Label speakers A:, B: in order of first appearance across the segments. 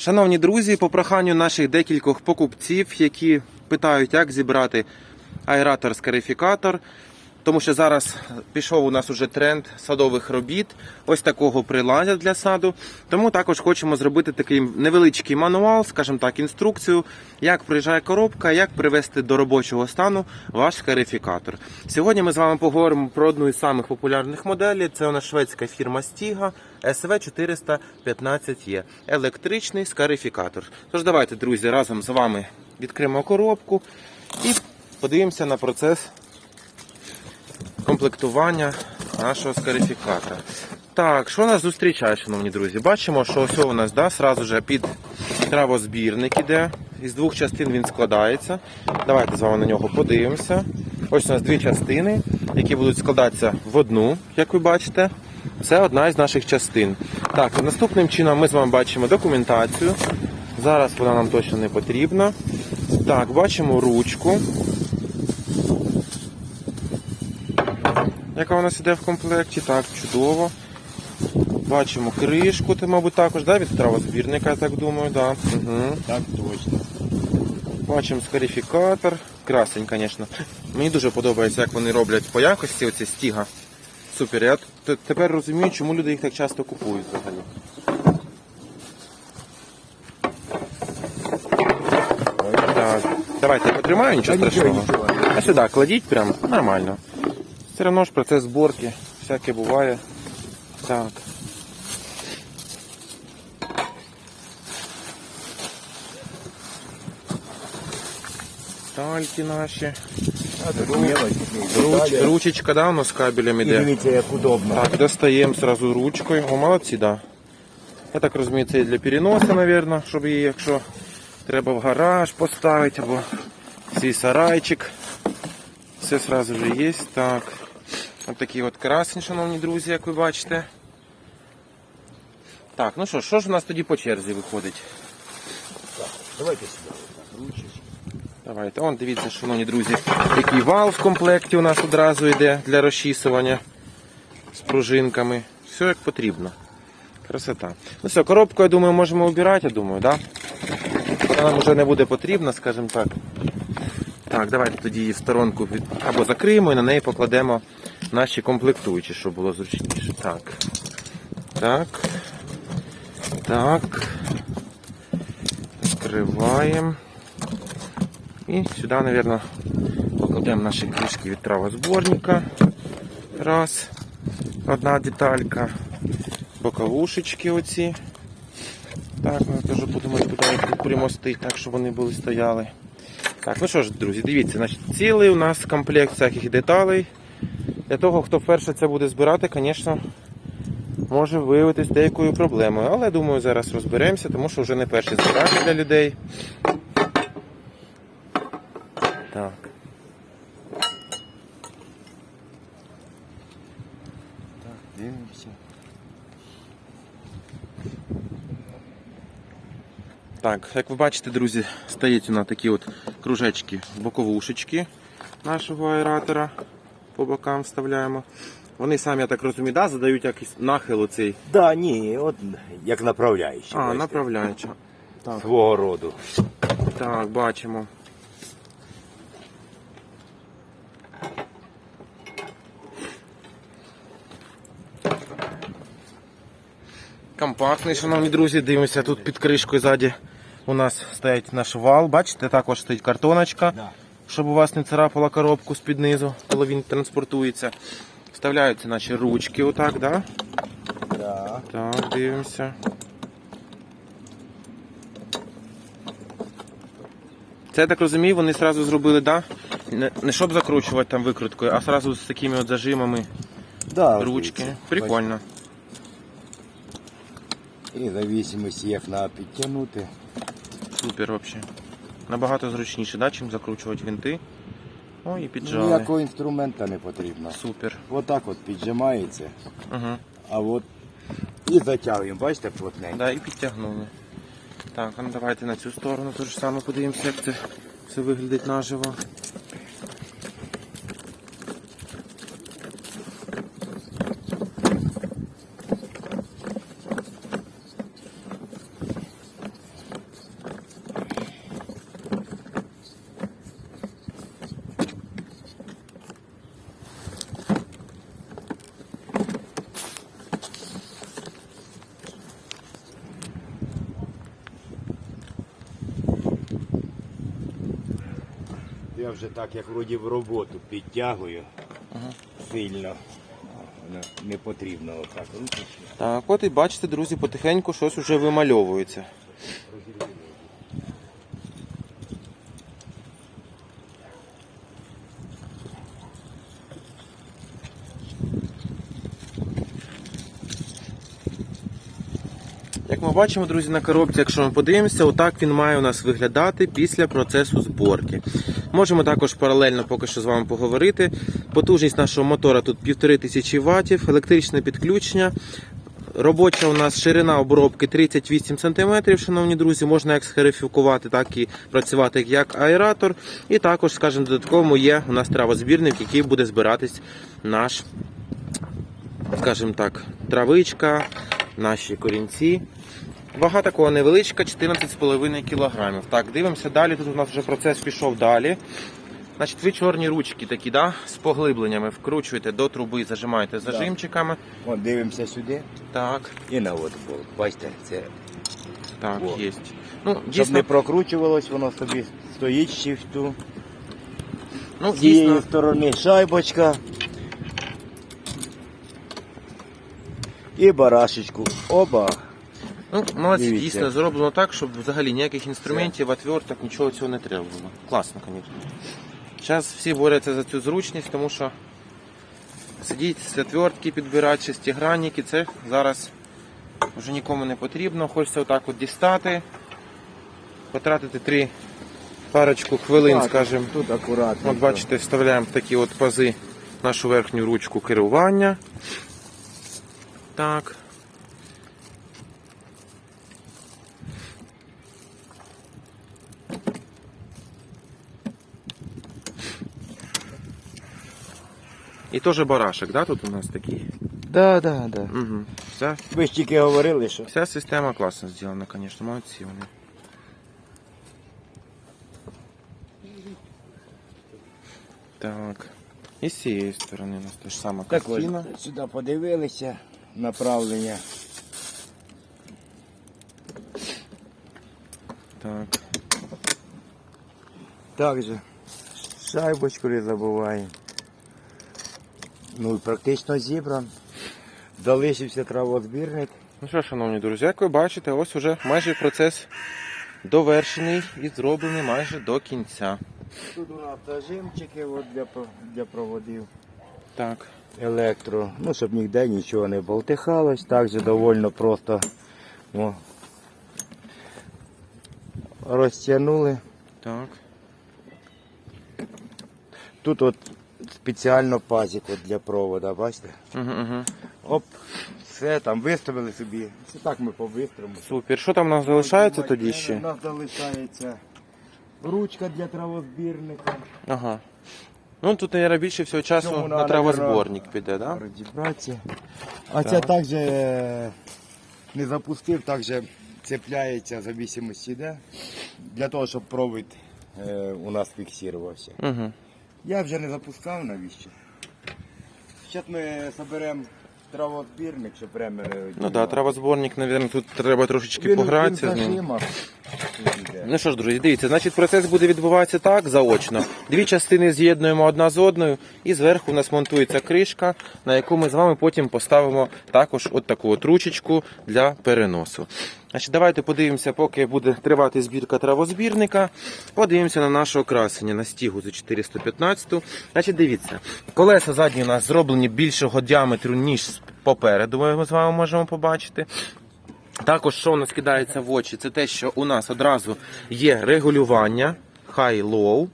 A: Шановні друзі, по проханню наших декількох покупців, які питають, як зібрати аератор-скарифікатор, тому що зараз пішов у нас уже тренд садових робіт, ось такого приладдя для саду. Тому також хочемо зробити такий невеличкий мануал, скажімо так, інструкцію, як приїжджає коробка, як привести до робочого стану ваш скарифікатор. Сьогодні ми з вами поговоримо про одну із самих популярних моделей. Це у нас шведська фірма Stiga SV415E. Електричний скарифікатор. Тож давайте, друзі, разом з вами відкриємо коробку і подивимося на процес комплектування нашого скарифікатора. Так, що нас зустрічає, шановні друзі? Бачимо, що ось у нас да, сразу же під травозбірник іде. Із двох частин він складається. Давайте з вами на нього подивимося. Ось у нас дві частини, які будуть складатися в одну, як ви бачите. Це одна із наших частин. Так, наступним чином ми з вами бачимо документацію. Зараз вона нам точно не потрібна. Так, бачимо ручку. Яка у нас іде в комплекті. Так, чудово. Бачимо кришку, це, мабуть, також да, від травозбірника, я так думаю. Да. Угу.
B: Так точно.
A: Бачимо скарифікатор. Красень, звісно. Мені дуже подобається, як вони роблять по якості оці стіга. Супер. Я тепер розумію, чому люди їх так часто купують взагалі. Так. Давайте я потримаю, нічого страшного. А сюди кладіть прям нормально. Все одно ж процес зборки, всяке буває. Так. Тальки наші. Руч,
B: Руч,
A: ручечка, да, у нас з кабелем
B: І
A: іде.
B: дивіться, як удобно.
A: Так, достаємо сразу ручкою. О, молодці, да. Я так розумію, це і для переносу, мабуть, щоб її, якщо треба в гараж поставити або свій сарайчик. Все сразу же є. Так. Ось такі от красні, шановні друзі, як ви бачите. Так, ну що, що ж у нас тоді по черзі виходить?
B: Давайте сюди.
A: Давайте, он дивіться, шановні друзі, який вал в комплекті у нас одразу йде для розчісування з пружинками. Все як потрібно. Красота. Ну все, коробку, я думаю, можемо обирати, я думаю, да? Вона нам вже не буде потрібна, скажімо так. Так, давайте тоді її в сторонку від... або закриємо і на неї покладемо наші комплектуючі, щоб було зручніше. Так. Так. Так. Закриваємо. І сюди, мабуть, покладемо наші кришки від травозборника. Раз. Одна деталька. Боковушечки оці. Так, ми теж будемо примостити, так, щоб вони були стояли. Так, ну що ж, друзі, дивіться, значить, цілий у нас комплект всяких деталей. Для того, хто вперше це буде збирати, звісно, може виявитись деякою проблемою. Але думаю, зараз розберемося, тому що вже не перші збирання для людей. Так.
B: Так, дивимося.
A: Так, як ви бачите, друзі, стоять у нас такі от кружечки, боковушечки нашого аератора. По бокам вставляємо. Вони самі, я так розумію, да, задають якийсь нахил оцей.
B: Да, ні, от як направляючий.
A: А,
B: бачите,
A: направляюча. Так,
B: Свого роду.
A: так, бачимо. Компактний, шановні друзі, дивимося тут під кришкою ззаді. У нас стоїть наш вал. Бачите, також стоїть картоночка,
B: Да.
A: Щоб у вас не царапала коробку з-під низу, коли він транспортується. Вставляються наші ручки, отак, да?
B: Да.
A: Так, дивимося. Це я так розумію, вони одразу зробили, да? Не, не щоб закручувати там викруткою, а одразу з такими от зажимами
B: Да,
A: ручки.
B: дивіться.
A: Прикольно.
B: В зависимості, як треба підтягнути.
A: Супер взагалі. Набагато зручніше, да, чим закручувати винти. О, і піджали.
B: Ніякого інструмента не потрібно.
A: Супер.
B: Отак от піджимається,
A: Угу.
B: а от і затягуємо, бачите, плотненько.
A: Да, і підтягнули. Так, ну давайте на цю сторону теж саме подивимося, як це все виглядить наживо.
B: Вже так, як вроді в роботу підтягую сильно. Не потрібно отак.
A: Так, от і бачите, друзі, потихеньку щось вже вимальовується. Бачимо, друзі, на коробці, якщо ми подивимося, отак він має у нас виглядати після процесу зборки. Можемо також паралельно поки що з вами поговорити. Потужність нашого мотора тут 1500 Вт, електричне підключення. Робоча у нас ширина обробки 38 см, шановні друзі, можна як схерифікувати, так і працювати як аератор. І також, скажімо, додатково є у нас травозбірник, який буде збиратись наш, скажімо так, травичка, наші корінці. Вага такого невеличка, 14,5 кг. Так, дивимося далі. Тут у нас вже процес пішов далі. Значить, ви чорні ручки такі, да, з поглибленнями вкручуєте до труби, зажимаєте зажимчиками.
B: От дивимося сюди
A: Так,
B: і на от болт. Бачите, це
A: так,
B: О.
A: є. Ну,
B: щоб
A: дійсно,
B: не прокручувалось, воно собі стоїть шифту.
A: ну,
B: З цієї
A: дійсно,
B: сторони шайбочка. І барашечку. Оба.
A: ну, молодці,
B: Дивіться.
A: дійсно зроблено так, щоб взагалі ніяких інструментів, отверток, нічого цього не треба було. Класно, звісно. Зараз всі борються за цю зручність, тому що сидіть, отвертки підбирати, шестигранники, це зараз вже нікому не потрібно. Хочеться отак от дістати, потратити три парочку хвилин,
B: Так,
A: скажімо.
B: Тут акуратно.
A: От бачите, вставляємо в такі от пази нашу верхню ручку керування. Так. І теж барашек, да, тут у нас такий.
B: Да, да, да.
A: Угу. Вся,
B: Ви ж тільки говорили, що
A: вся система класно зроблена, звісно, молодці вони. Так. І з цієї сторони у нас те ж сама
B: так
A: картина.
B: ось сюди подивилися направлення.
A: Так.
B: Так же. Шайбочку не забуваємо. Ну і практично зібран. Залишився травозбірник.
A: Ну що, шановні друзі, як ви бачите, ось уже майже процес довершений і зроблений майже до кінця.
B: Тут у нас зажимчики от для, для проводів.
A: Так.
B: Електро, ну, щоб ніде нічого не болтихалось, так же довольно просто о, розтягнули.
A: Так.
B: Тут от спеціально пазик от для провода, бачите?
A: Угу, угу.
B: Оп, все там виставили собі. Це так ми повистримо.
A: Супер. Що там у нас залишається тоді ще?
B: У нас залишається ручка для травозбірника.
A: Ага. Ну тут, мабуть, більше всього часу
B: Цьому
A: на травозборник піде, да?
B: Розібратися. А
A: Так.
B: це також е, не запустив, також цепляється в зависимості де, для того, щоб провід е, у нас фіксувався.
A: Угу.
B: Я вже не запускав навіщо. Зараз ми зберемо травозбірник, щоб прямо.
A: Ну так, травозборник, мабуть, тут треба трошечки погратися з ним. Ну що ж, друзі, дивіться, значить процес буде відбуватися так, заочно. Дві частини з'єднуємо одна з одною, і зверху у нас монтується кришка, на яку ми з вами потім поставимо також от таку от ручечку для переносу. Значить, Давайте подивимося, поки буде тривати збірка травозбірника. Подивимося на наше окрасення на стігу за 415. Значить, дивіться, колеса задні у нас зроблені більшого діаметру, ніж попереду. Ми з вами можемо побачити. Також, що у нас кидається в очі, це те, що у нас одразу є регулювання high-low.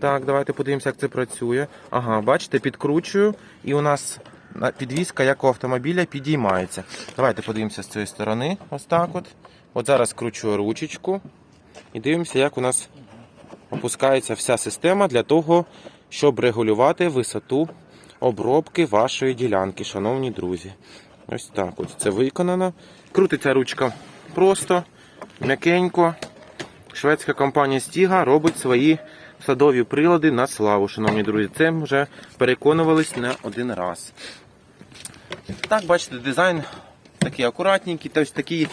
A: Так, давайте подивимося, як це працює. Ага, бачите, підкручую, і у нас на- підвіска, як у автомобіля, підіймається. Давайте подивимося з цієї сторони. Ось так от. От зараз кручу ручечку і дивимося, як у нас опускається вся система для того, щоб регулювати висоту обробки вашої ділянки, шановні друзі. Ось так ось це виконано. Крутиться ручка просто, м'якенько. Шведська компанія Стіга робить свої садові прилади на славу, шановні друзі. Це вже переконувались не один раз. Так, бачите, дизайн такий акуратненький, тобто такий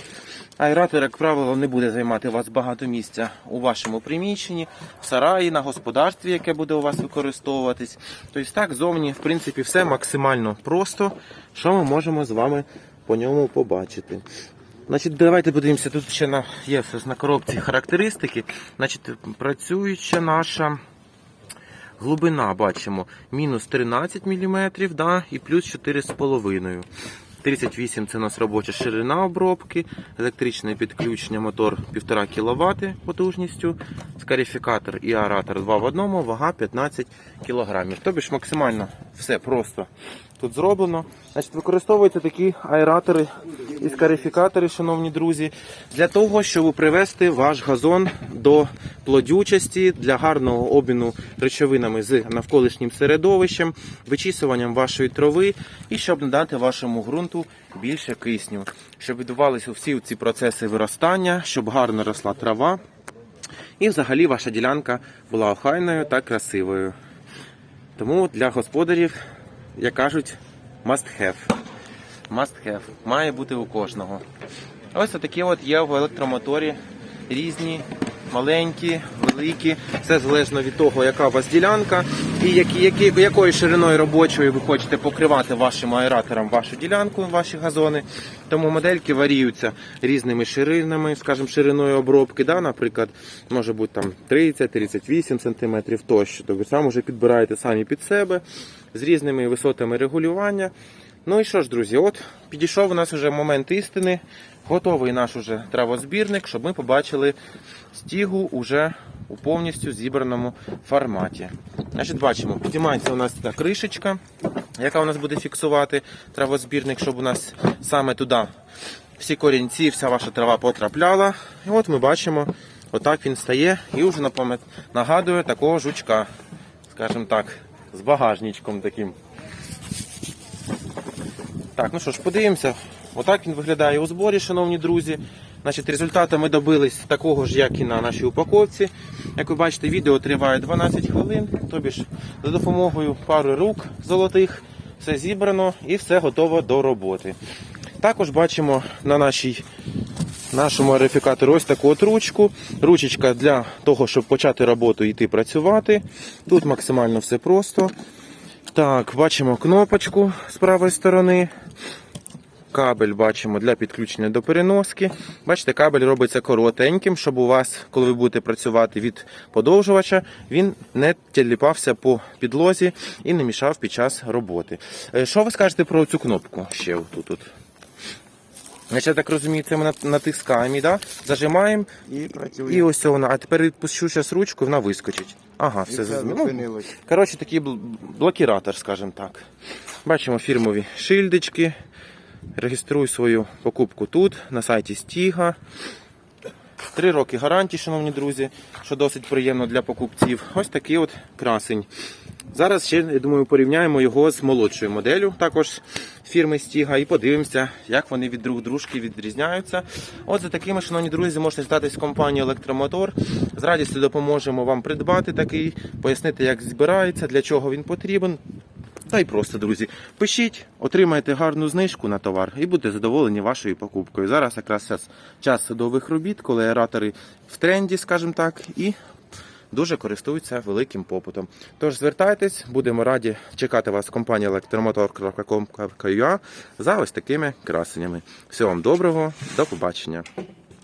A: Аератор, як правило, не буде займати у вас багато місця у вашому приміщенні, в сараї, на господарстві, яке буде у вас використовуватись. Тобто так, зовні, в принципі, все максимально просто, що ми можемо з вами по ньому побачити. Значить, давайте подивимося, тут ще на, є все на коробці характеристики. Значить, працююча наша глибина, бачимо, мінус 13 мм да, і плюс 4,5 38 це у нас робоча ширина обробки, електричне підключення, мотор 1,5 кВт потужністю, скарифікатор і аратор 2 в одному, вага 15 кг. Тобто максимально все просто тут зроблено. Значить, використовуються такі аератори і скарифікатори, шановні друзі, для того, щоб привести ваш газон до плодючості, для гарного обміну речовинами з навколишнім середовищем, вичісуванням вашої трави і щоб надати вашому ґрунту більше кисню, щоб відбувалися всі ці процеси виростання, щоб гарно росла трава. І взагалі ваша ділянка була охайною та красивою. Тому для господарів, як кажуть, must have. Must have. Має бути у кожного. Ось такі от є в електромоторі різні, маленькі, великі. Все залежно від того, яка у вас ділянка і які, які, якою шириною робочою ви хочете покривати вашим аератором вашу ділянку, ваші газони. Тому модельки варіюються різними ширинами, скажімо, шириною обробки. Да? Наприклад, може бути там 30-38 см тощо. Тобто сам уже підбираєте самі під себе з різними висотами регулювання. Ну і що ж, друзі, от підійшов у нас вже момент істини. Готовий наш уже травозбірник, щоб ми побачили стігу уже у повністю зібраному форматі. Значить, бачимо, підіймається у нас ця кришечка, яка у нас буде фіксувати травозбірник, щоб у нас саме туди всі корінці, вся ваша трава потрапляла. І от ми бачимо, отак він стає і вже нагадує такого жучка, скажімо так, з багажничком таким. Так, ну що ж, подивимося. Отак він виглядає у зборі, шановні друзі. Значить, результати ми добились такого ж, як і на нашій упаковці. Як ви бачите, відео триває 12 хвилин. Тобі ж за допомогою пари рук золотих все зібрано і все готово до роботи. Також бачимо на нашій нашому арифікаторі ось таку от ручку. Ручечка для того, щоб почати роботу і йти працювати. Тут максимально все просто. Так, бачимо кнопочку з правої сторони. Кабель бачимо для підключення до переноски. Бачите, кабель робиться коротеньким, щоб у вас, коли ви будете працювати від подовжувача, він не тіліпався по підлозі і не мішав під час роботи. Е, Що ви скажете про цю кнопку ще? Тут? Значить, Я так розумію, це ми натискаємо, да? зажимаємо,
B: І працює.
A: і ось вона. А тепер відпущу зараз ручку, вона вискочить. Ага, все
B: все
A: зрозуміло. Ну,
B: зупинилось.
A: Коротше, такий бл- блокіратор, скажімо так. Бачимо фірмові шильдички. Реєструй свою покупку тут, на сайті Стіга. Три роки гарантії, шановні друзі, що досить приємно для покупців. Ось такий от красень. Зараз ще, я думаю, порівняємо його з молодшою моделлю, також фірми Стіга, і подивимося, як вони від друг дружки відрізняються. От за такими, шановні друзі, можете звертатись в компанію Електромотор. З радістю допоможемо вам придбати такий, пояснити, як збирається, для чого він потрібен. Та й просто, друзі, пишіть, отримайте гарну знижку на товар і будете задоволені вашою покупкою. Зараз якраз час, садових робіт, коли аератори в тренді, скажімо так, і дуже користуються великим попитом. Тож звертайтесь, будемо раді чекати вас в компанії електромотор.com.ua за ось такими красенями. Всього вам доброго, до побачення.